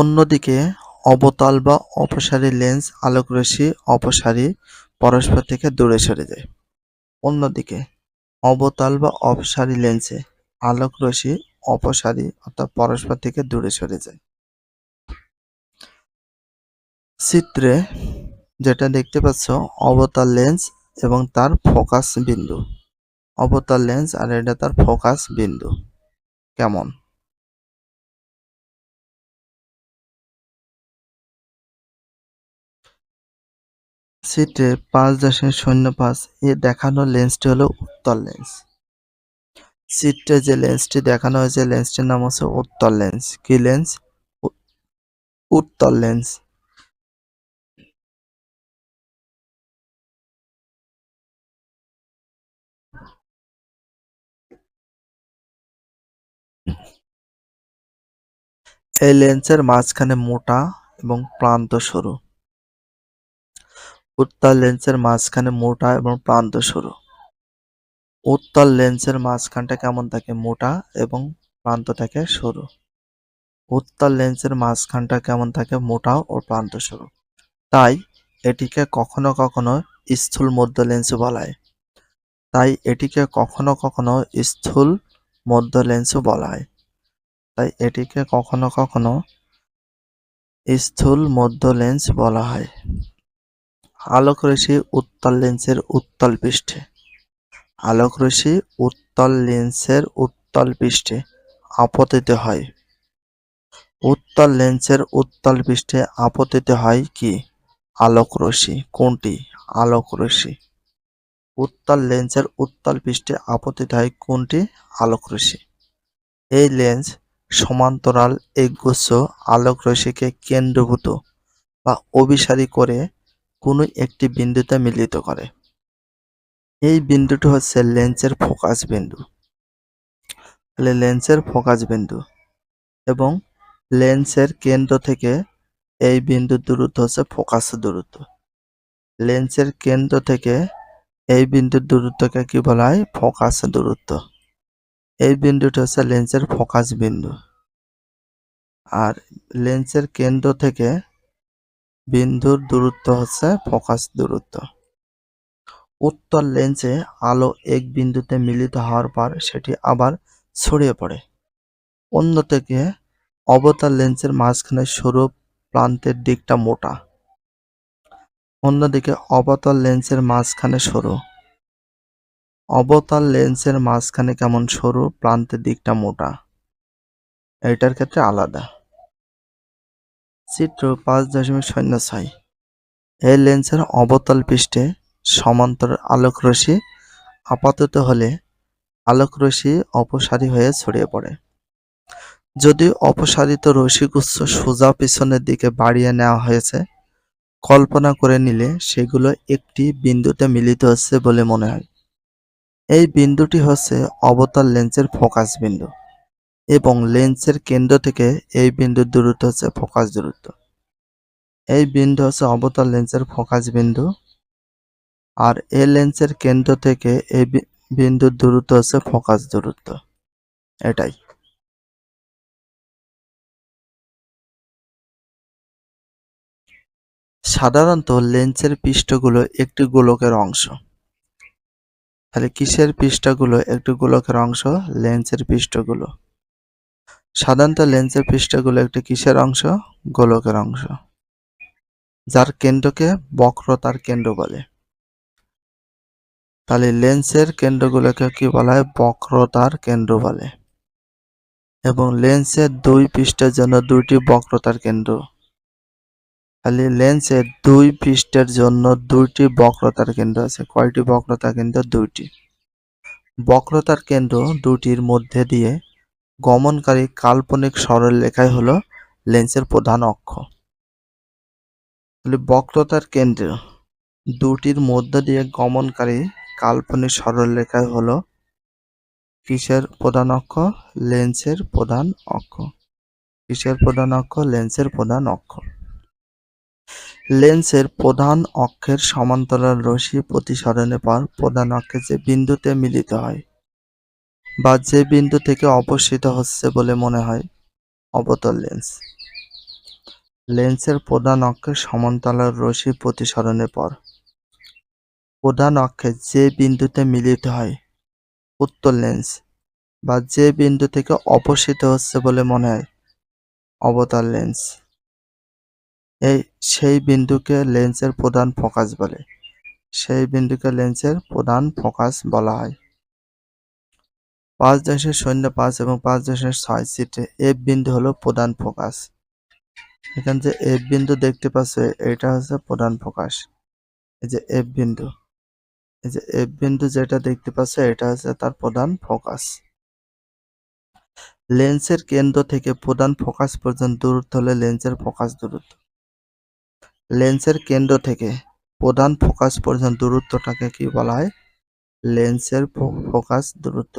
অন্যদিকে অবতল বা অপসারী লেন্স আলোকরশ্মি অপসারী পরস্পর থেকে দূরে সরে যায়। অন্যদিকে অবতল বা অপসারী লেন্সে আলোকরশ্মি অপসারী অর্থাৎ পরস্পর থেকে দূরে সরে যায়। চিত্রে যেটা দেখতে পাচ্ছ, অবতল লেন্স এবং তার ফোকাস বিন্দু। অবতল লেন্স আর এটা তার ফোকাস বিন্দু। কেমন? চিত্রে পাঁচ দশমিক শূন্য পাঁচ। এ দেখানো লেন্সটি হলো উত্তল লেন্স। চিত্রে যে লেন্সটি দেখানো হয়েছে, লেন্সটির নাম হচ্ছে উত্তল লেন্স। কি লেন্স? উত্তল লেন্স। এই লেন্সের মাঝখানে মোটা এবং প্রান্ত সরু। উত্তল লেন্সের মাঝখানে মোটা এবং প্রান্ত সরু। উত্তল লেন্সের মাঝখানটা কেমন থাকে? মোটা এবং প্রান্ত থাকে সরু। উত্তল লেন্সের মাঝখানটা কেমন থাকে? মোটা ও প্রান্ত সরু। তাই এটিকে কখনো কখনো স্থূল মধ্য লেন্স বলা হয় তাই এটিকে কখনো কখনো স্থূল মধ্য লেন্সও বলা হয় তাই এটিকে কখনো কখনো স্থূল মধ্য লেন্স বলা হয়। আলোকরশ্মি উত্তল লেন্সের উত্তল পৃষ্ঠে। আলোক আলোকরশ্মি উত্তল লেন্সের উত্তল পৃষ্ঠে আপতিত হয়। উত্তল লেন্সের উত্তল পৃষ্ঠে আপতিত হয় কি? আলোকরশ্মি কোনটি? আলোকরশ্মি উত্তল লেন্সের উত্তল পৃষ্ঠে আপতিত হয় কোনটি? আলোকরশ্মি এই লেন্স সমান্তরাল একগুচ্ছ আলোকরশ্মিকে কেন্দ্রভূত বা অভিসারী করে কোনো একটি বিন্দুতে মিলিত করে। এই বিন্দুটি হচ্ছে লেন্সের ফোকাস বিন্দু। তাহলে লেন্সের ফোকাস বিন্দু এবং লেন্সের কেন্দ্র থেকে এই বিন্দুর দূরত্ব হচ্ছে ফোকাস দূরত্ব। লেন্সের কেন্দ্র থেকে এই বিন্দুর দূরত্বকে কি বলা হয়? ফোকাস দূরত্ব। এই বিন্দুটি হচ্ছে লেন্সের ফোকাস বিন্দু। আর লেন্সের কেন্দ্র থেকে বিন্দুর দূরত্ব হচ্ছে ফোকাস দূরত্ব। উত্তর লেন্সে আলো এক বিন্দুতে মিলিত হওয়ার পর সেটি আবার ছড়িয়ে পড়ে। অন্যদিকে অবতার লেন্সের মাঝখানে সরু প্রান্তের দিকটা মোটা। অন্যদিকে অবতল লেন্সের মাঝখানে সরু। অবতল লেন্সের মাঝখানে কেমন সরু প্রান্তের দিকটা মোটা। এটার ক্ষেত্রে আলাদা। চিত্র পাঁচ দশমিক শূন্য ছয়। এই লেন্সের অবতল পৃষ্ঠে সমান্তর আলোকরশ্মি আপাতত হলে আলোকরশ্মি অপসারী হয়ে ছড়িয়ে পড়ে। যদি অপসারিত রশ্মিগুচ্ছ সোজা পিছনের দিকে বাড়িয়ে নেওয়া হয়েছে, কল্পনা করে নিলে সেগুলো একটি বিন্দুতে মিলিত হচ্ছে বলে মনে হয়। এই বিন্দুটি হচ্ছে অবতল লেন্সের ফোকাস বিন্দু। এবং লেন্সের কেন্দ্র থেকে এই বিন্দুর দূরত্ব হচ্ছে ফোকাস দূরত্ব। এই বিন্দু হচ্ছে অবতল লেন্সের ফোকাস বিন্দু। আর এ লেন্সের কেন্দ্র থেকে এই বিন্দুর দূরত্ব হচ্ছে ফোকাস দূরত্ব। এটাই। সাধারণত লেন্সের পৃষ্ঠগুলো একটি গোলকের অংশ। তাহলে কিসের পৃষ্ঠগুলো? একটি গোলকের অংশ লেন্সের পৃষ্ঠগুলো। সাধারণত লেন্সের পৃষ্ঠগুলো একটি কিসের অংশ? গোলকের অংশ। যার কেন্দ্রকে বক্রতার কেন্দ্র বলে। তাহলে লেন্সের কেন্দ্রগুলোকে কি বলা হয়? বক্রতার কেন্দ্র বলে। এবং লেন্সের দুই পৃষ্ঠের জন্য দুইটি বক্রতার কেন্দ্র। তাহলে লেন্সের দুই পৃষ্ঠের জন্য দুইটি বক্রতার কেন্দ্র আছে। কয়টি বক্রতা কেন্দ্র? দুইটি। বক্রতার কেন্দ্র দুটির মধ্যে দিয়ে গমনকারী কাল্পনিক সরলরেখাই হলো লেন্সের প্রধান অক্ষ। তাহলে বক্রতার কেন্দ্র দুটির মধ্য দিয়ে গমনকারী কাল্পনিক সরল সরলরেখাই হলো কিসের প্রধান অক্ষ? লেন্সের প্রধান অক্ষ। কিসের প্রধান অক্ষ? লেন্সের প্রধান অক্ষ। লেন্সের প্রধান অক্ষের সমান্তরাল রশ্মি প্রতিসরণের পর প্রধান অক্ষে যে বিন্দুতে মিলিত হয় বা যে বিন্দু থেকে অপসৃত হচ্ছে বলে মনে হয় অবতল লেন্স। লেন্সের প্রধান অক্ষের সমান্তরাল রশ্মি প্রতিসরণের পর। প্রধান অক্ষে যে বিন্দুতে মিলিত হয় উত্তর লেন্স, বা যে বিন্দু থেকে অপসৃত হচ্ছে বলে মনে হয় অবতার লেন্স। এই, সেই বিন্দুকে লেন্সের প্রধান ফোকাস বলে। সেই বিন্দুকে লেন্সের প্রধান ফোকাস বলা হয়। পাঁচ দশের শূন্য পাঁচ এবং পাঁচ দশের ছয় সিটে এফ বিন্দু হলো প্রধান ফোকাস। এখানে যে এফ বিন্দু দেখতে পাচ্ছ, এটা হচ্ছে প্রধান ফোকাস। এই যে এফ বিন্দু, এই যে এফ বিন্দু যেটা দেখতে পাচ্ছ, এটা হচ্ছে তার প্রধান ফোকাস। লেন্সের কেন্দ্র থেকে প্রধান ফোকাস পর্যন্ত দূরত্ব হলে লেন্সের ফোকাস দূরত্ব। লেন্সের কেন্দ্র থেকে প্রধান ফোকাস পর্যন্ত দূরত্বটাকে কি বলা হয়? লেন্সের ফোকাস দূরত্ব।